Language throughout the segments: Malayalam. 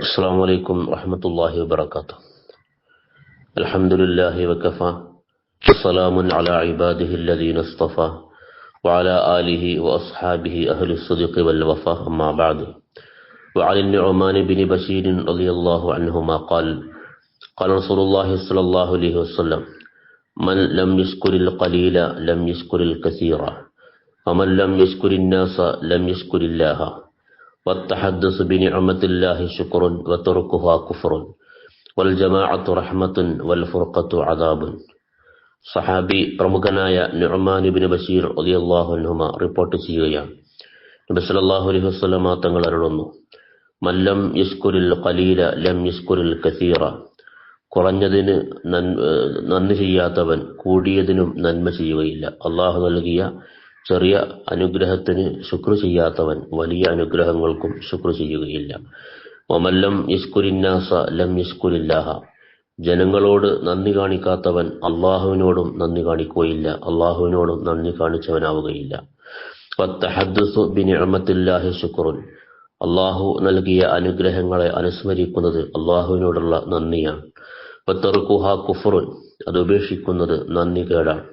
السلام عليكم ورحمة الله وبركاته الحمد لله وكفى وسلام على عباده الذين اصطفى وعلى آله وأصحابه أهل الصدق والوفاء أما بعد وعن النعمان بن بشير رضي الله عنهما قال قال رسول الله صلى الله عليه وسلم من لم يشكر القليل لم يشكر الكثير ومن لم يشكر الناس لم يشكر الله والتحدث بنعمة الله شكر وتركها كفر والجماعة رحمة والفرقة عذاب സഹാബി പ്രമുഖനായ നുഅമാൻ ബഷീർ റളിയല്ലാഹു അൻഹുമ റിപ്പോർട്ട് ചെയ്യുകയാണ് നബി സല്ലല്ലാഹു അലൈഹി വസല്ലമ തങ്ങൾ അരുളുന്നു മല്ലം യസ്കുരിൽ ഖലീല ലം യസ്കുരിൽ കസീറ കുറഞ്ഞതിന് നന്ദി ചെയ്യാത്തവൻ കൂടിയതിനും നന്മ ചെയ്യുകയില്ല അള്ളാഹു നൽകിയ ചെറിയ അനുഗ്രഹത്തിന് ശുക്ർ ചെയ്യാത്തവൻ വലിയ അനുഗ്രഹങ്ങൾക്കും ശുക്ർ ചെയ്യുകയില്ല. മമല്ലം യസ്കുരിന്നാസ ലം യസ്കുരില്ലാഹ. ജനങ്ങളോട് നന്ദി കാണിക്കാത്തവൻ അള്ളാഹുവിനോടും നന്ദി കാണിക്കുകയില്ല. അള്ളാഹുവിനോടും നന്ദി കാണിച്ചവനാവുകയില്ല. ബിനിഅമത്തില്ലാഹി ശുക്രുൻ. അള്ളാഹു നൽകിയ അനുഗ്രഹങ്ങളെ അനുസ്മരിക്കുന്നത് അള്ളാഹുവിനോടുള്ള നന്ദിയാണ്. വത്തറുക്കുഹ കുഫറുൻ അത് ഉപേക്ഷിക്കുന്നത് നന്ദി കേടാണ്.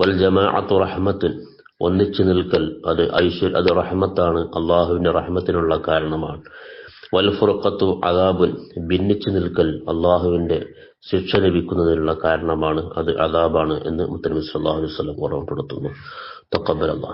വൽ ജമാഅത്തു റഹ്മത്തുൻ ഒന്നിച്ചു നിൽക്കൽ അത് ഐശ്വര്യ അത് റഹ്മത്താണ് അള്ളാഹുവിന്റെ റഹ്മത്തിനുള്ള കാരണമാണ്. വൽഫുറക്കത്തു അദാബുൻ ഭിന്നിച്ചു നിൽക്കൽ അള്ളാഹുവിന്റെ ശിക്ഷ ലഭിക്കുന്നതിനുള്ള കാരണമാണ് അത് അദാബാണ് എന്ന് മുത്തനബി സല്ലാഹു വസ്ലം ഓർമ്മപ്പെടുത്തുന്നു തൊക്കബലല്ല